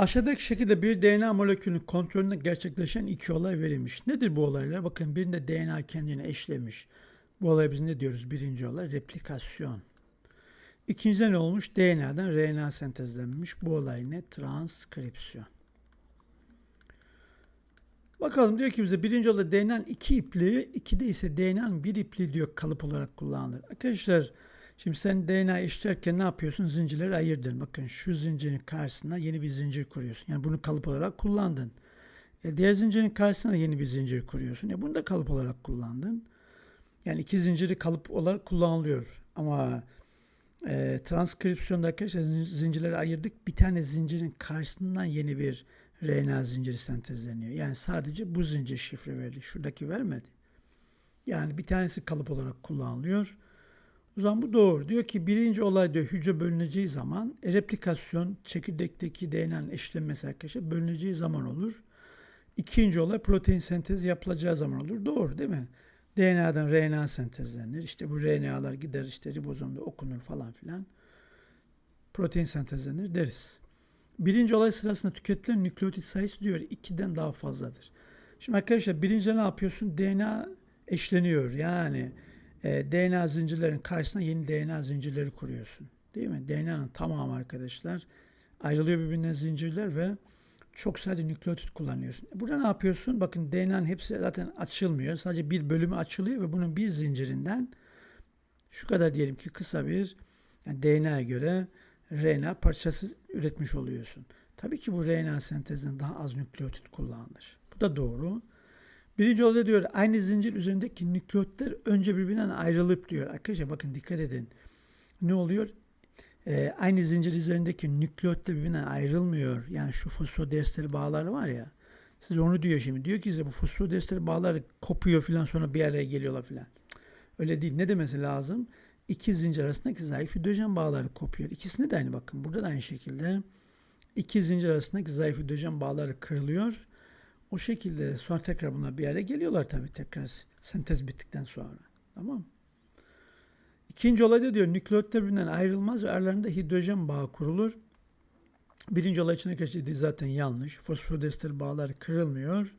Aşağıdaki şekilde bir DNA molekülünün kontrolünde gerçekleşen iki olay verilmiş. Nedir bu olaylar? Bakın birinde DNA kendini eşlemiş. Bu olaya biz ne diyoruz? Birinci olay replikasyon. İkincide ne olmuş? DNA'dan RNA sentezlenmiş. Bu olay ne? Transkripsiyon. Bakalım diyor ki bize birinci olay DNA'nın iki ipliği, ikide ise DNA'nın bir ipliği diyor kalıp olarak kullanılır. Arkadaşlar şimdi sen DNA eşlerken ne yapıyorsun? Zincirleri ayırdın. Bakın şu zincirin karşısına yeni bir zincir kuruyorsun. Yani bunu kalıp olarak kullandın. E, diğer zincirin karşısına yeni bir zincir kuruyorsun. E, bunu da kalıp olarak kullandın. Yani iki zinciri kalıp olarak kullanılıyor. Ama e, transkripsiyonda arkadaşlar zin- zincirleri ayırdık. Bir tane zincirin karşısından yeni bir RNA zinciri sentezleniyor. Yani sadece bu zincir şifre verdi. Şuradaki vermedi. Yani bir tanesi kalıp olarak kullanılıyor. O zaman bu doğru. Diyor ki birinci olay diyor hücre bölüneceği zaman e, replikasyon çekirdekteki DNA'nın eşlenmesi arkadaşlar bölüneceği zaman olur. İkinci olay protein sentezi yapılacağı zaman olur. Doğru değil mi? DNA'dan RNA sentezlenir. İşte bu RNA'lar gider işte ribozomda okunur falan filan. Protein sentezlenir deriz. Birinci olay sırasında tüketilen nükleotit sayısı diyor 2'den daha fazladır. Şimdi arkadaşlar birinci ne yapıyorsun? DNA eşleniyor. Yani e, DNA zincirlerin karşısına yeni DNA zincirleri kuruyorsun. Değil mi? DNA'nın tamamı arkadaşlar ayrılıyor birbirinden zincirler ve çok sayıda nükleotit kullanıyorsun. E, Burada ne yapıyorsun? Bakın DNA'nın hepsi zaten açılmıyor. Sadece bir bölümü açılıyor ve bunun bir zincirinden şu kadar diyelim ki kısa bir yani DNA'ya göre RNA parçası üretmiş oluyorsun. Tabii ki bu RNA sentezinde daha az nükleotit kullanılır. Bu da doğru. Birinci olay diyor aynı zincir üzerindeki nükleotler önce birbirinden ayrılıp diyor. Arkadaşlar bakın dikkat edin. Ne oluyor? Ee, aynı zincir üzerindeki nükleotler birbirinden ayrılmıyor. Yani şu fosfodiester bağları var ya. Siz onu diyor şimdi. Diyor ki size bu fosfodiester bağları kopuyor filan sonra bir araya geliyorlar filan. Öyle değil. Ne demesi lazım? İki zincir arasındaki zayıf hidrojen bağları kopuyor. İkisinde de aynı bakın. Burada da aynı şekilde iki zincir arasındaki zayıf hidrojen bağları kırılıyor. O şekilde sonra tekrar bunlar bir araya geliyorlar tabii tekrar sentez bittikten sonra. Tamam? İkinci olay da diyor nükleotler birbirinden ayrılmaz ve aralarında hidrojen bağı kurulur. Birinci olay için arkadaşlar zaten yanlış. Fosfodester bağlar kırılmıyor.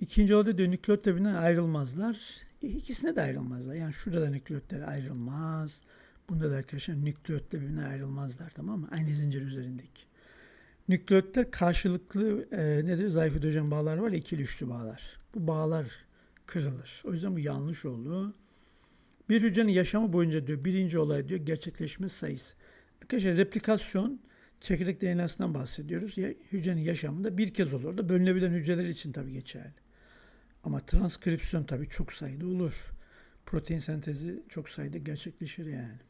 İkinci olay da diyor nükleotler birbirinden ayrılmazlar. E, İkisine de ayrılmazlar. Yani şurada da nükleotler ayrılmaz. Bunda da arkadaşlar nükleotler birbirinden ayrılmazlar tamam mı? Aynı zincir üzerindeki. Nükleotler karşılıklı e, nedir? Zayıf hidrojen bağlar var ikili üçlü bağlar. Bu bağlar kırılır. O yüzden bu yanlış oldu. Bir hücrenin yaşamı boyunca diyor birinci olay diyor gerçekleşme sayısı. Arkadaşlar replikasyon çekirdek DNA'sından bahsediyoruz. Ya, hücrenin yaşamında bir kez olur. Da bölünebilen hücreler için tabii geçerli. Ama transkripsiyon tabii çok sayıda olur. Protein sentezi çok sayıda gerçekleşir yani.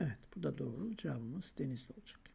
Evet bu da doğru. Cevabımız denizli olacak.